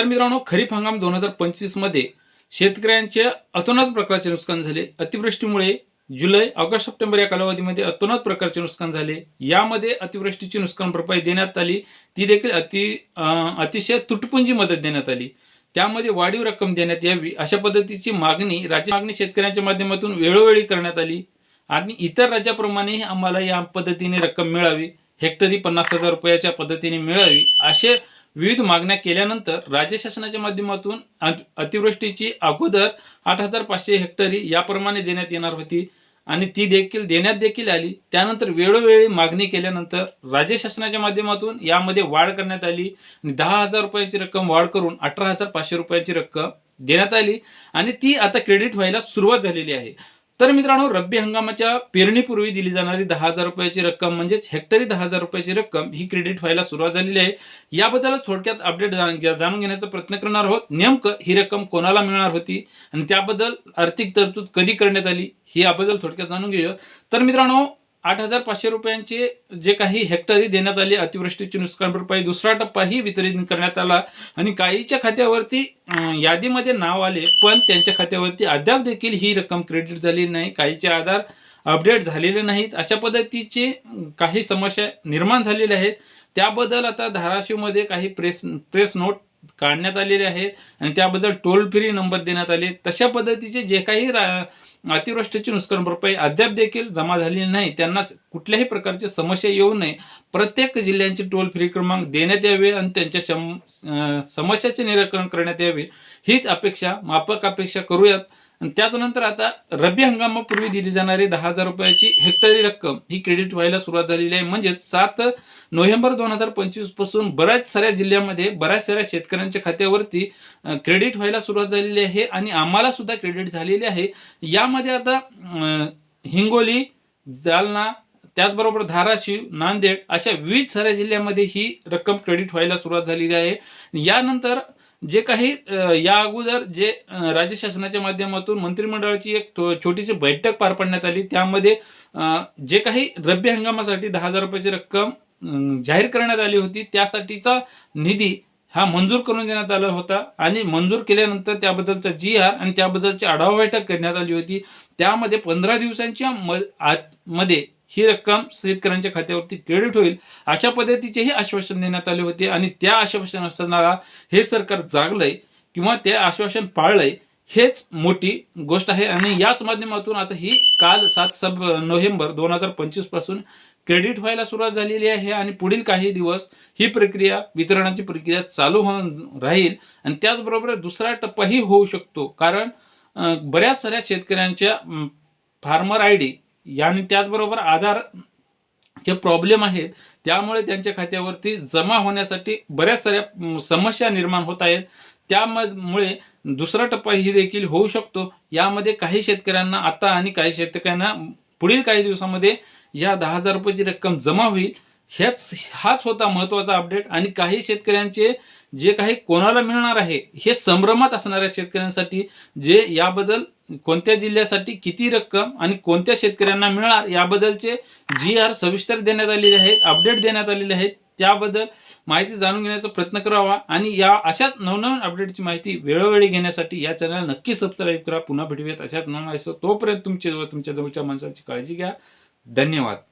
तर मित्रांनो खरीप हंगाम दोन हजार पंचवीसमध्ये शेतकऱ्यांचे अतोनात प्रकारचे नुकसान झाले. अतिवृष्टीमुळे जुलै ऑगस्ट सप्टेंबर या कालावधीमध्ये अतोनात प्रकारचे नुकसान झाले. यामध्ये अतिवृष्टीची नुकसान भरपाई देण्यात आली. ती देखील अति अतिशय तुटपुंजी मदत देण्यात आली. त्यामध्ये वाढीव रक्कम देण्यात यावी अशा पद्धतीची मागणी राज्य मागणी शेतकऱ्यांच्या माध्यमातून वेळोवेळी करण्यात आली. आणि इतर राज्याप्रमाणे आम्हाला या पद्धतीने रक्कम मिळावी. हेक्टरी पन्नास हजार रुपयाच्या पद्धतीने मिळावी असे विविध मागण्या केल्यानंतर राज्य शासनाच्या माध्यमातून अतिवृष्टीची अगोदर आठ हजार पाचशे हेक्टरी याप्रमाणे देण्यात येणार होती आणि ती देखील देण्यात देखील आली. त्यानंतर वेळोवेळी मागणी केल्यानंतर राज्य शासनाच्या माध्यमातून यामध्ये वाढ करण्यात आली आणि दहा हजार रुपयाची रक्कम वाढ करून अठरा हजार पाचशे रुपयाची रक्कम देण्यात आली आणि ती आता क्रेडिट व्हायला सुरुवात झालेली आहे. तर मित्रांनो रब्बी हंगामाच्या पेरणीपूर्वी दिली जाणारी दहा हजार रुपयाची रक्कम म्हणजेच हेक्टरी दहा हजार रुपयाची रक्कम ही क्रेडिट व्हायला सुरुवात झालेली आहे. याबद्दलच थोडक्यात अपडेट जाणून घेण्याचा प्रयत्न करणार आहोत. नेमकं ही रक्कम कोणाला मिळणार होती आणि त्याबद्दल आर्थिक तरतूद कधी करण्यात आली ही याबद्दल थोडक्यात जाणून घेऊया. तर मित्रांनो आठ हजार पाचशे रुपयांचे जे काही हेक्टरी देण्यात आले अतिवृष्टीची नुकसान भरपाई दुसरा टप्पाही वितरित करण्यात आला. आणि काहीच्या खात्यावरती यादीमध्ये नाव आले पण त्यांच्या खात्यावरती अद्याप देखील ही रक्कम क्रेडिट झाली नाही. काहीचे आधार अपडेट झालेले नाहीत. अशा पद्धतीचे काही समस्या निर्माण झालेल्या आहेत. त्याबद्दल आता धाराशिवमध्ये काही प्रेस प्रेस नोट काढण्यात आलेले आहेत आणि त्याबद्दल टोल फ्री नंबर देण्यात आले. तशा पद्धतीचे जे काही रा- अतिवृष्टीची नुकसान भरपाई अद्याप देखील जमा झालेली नाही. त्यांना कुठल्याही प्रकारची समस्या येऊ नये. प्रत्येक जिल्ह्यांचे टोल फ्री क्रमांक देण्यात यावे आणि त्यांच्या शम समस्याचे निराकरण करण्यात यावे. हीच अपेक्षा माफक अपेक्षा करूयात. आणि त्याच्यानंतर आता रब्बी हंगामापूर्वी दिली जाणारी दहा हजार रुपयाची हेक्टरी रक्कम ही क्रेडिट व्हायला सुरुवात झालेली आहे. म्हणजेच सात नोव्हेंबर दोन हजार पंचवीसपासून बऱ्याच साऱ्या जिल्ह्यामध्ये बऱ्याच साऱ्या शेतकऱ्यांच्या खात्यावरती क्रेडिट व्हायला सुरुवात झालेली आहे आणि आम्हाला सुद्धा क्रेडिट झालेली आहे. यामध्ये आता हिंगोली जालना त्याचबरोबर धाराशिव नांदेड अशा विविध साऱ्या जिल्ह्यामध्ये ही रक्कम क्रेडिट व्हायला सुरुवात झालेली आहे. यानंतर जे काही या अगोदर जे राज्य शासनाच्या माध्यमातून मंत्रिमंडळाची एक छोटीशी बैठक पार पाडण्यात आली. त्यामध्ये जे काही रब्बी हंगामासाठी दहा हजार रुपयाची रक्कम जाहीर करण्यात आली होती त्यासाठीचा निधी हा मंजूर करून देण्यात आला होता आणि मंजूर केल्यानंतर त्याबद्दलचा जी आर आणि त्याबद्दलची आढावा बैठक करण्यात आली होती. त्यामध्ये पंधरा दिवसांच्या म आत- मध्ये ही रक्कम शेतकऱ्यांच्या खात्यावरती क्रेडिट होईल अशा पद्धतीचेही आश्वासन देण्यात आले होते आणि त्या आश्वासन असताना हे सरकार जागलंय किंवा ते आश्वासन पाळलंय हेच मोठी गोष्ट आहे. आणि याच माध्यमातून आता ही काल सात सब नोव्हेंबर दोन हजार पंचवीसपासून क्रेडिट व्हायला सुरुवात झालेली आहे आणि पुढील काही दिवस ही प्रक्रिया वितरणाची प्रक्रिया चालू होऊन राहील. आणि त्याचबरोबर दुसरा टप्पाही होऊ शकतो. कारण बऱ्याच साऱ्या शेतकऱ्यांच्या फार्मर आय डी आणि त्याचबरोबर आधार जे प्रॉब्लेम आहेत. त्यामुळे त्यांच्या खात्यावरती जमा होण्यासाठी बऱ्याच साऱ्या समस्या निर्माण होत आहेत. त्यामुळे दुसरा टप्पा ही देखील होऊ शकतो. यामध्ये काही शेतकऱ्यांना आता आणि काही शेतकऱ्यांना पुढील काही दिवसामध्ये या दहा हजार रुपयाची रक्कम जमा होईल. ह्याच हाच होता महत्त्वाचा अपडेट आणि काही शेतकऱ्यांचे जे काही कोणाला मिळणार आहे हे संभ्रमात असणाऱ्या शेतकऱ्यांसाठी जे याबद्दल कोणत्या जिल्ह्यासाठी किती रक्कम आणि कोणत्या शेतकऱ्यांना मिळणार याबद्दलचे जी आर सविस्तर देण्यात आलेले आहेत अपडेट देण्यात आलेले आहेत त्याबद्दल माहिती जाणून घेण्याचा प्रयत्न करावा. आणि या अशाच नवनवीन अपडेटची माहिती वेळोवेळी घेण्यासाठी या चॅनल नक्की सबस्क्राईब करा. पुन्हा भेटूयात अशाच नवीन तोपर्यंत तुमचे तुमच्या जवळच्या माणसाची काळजी घ्या. धन्यवाद.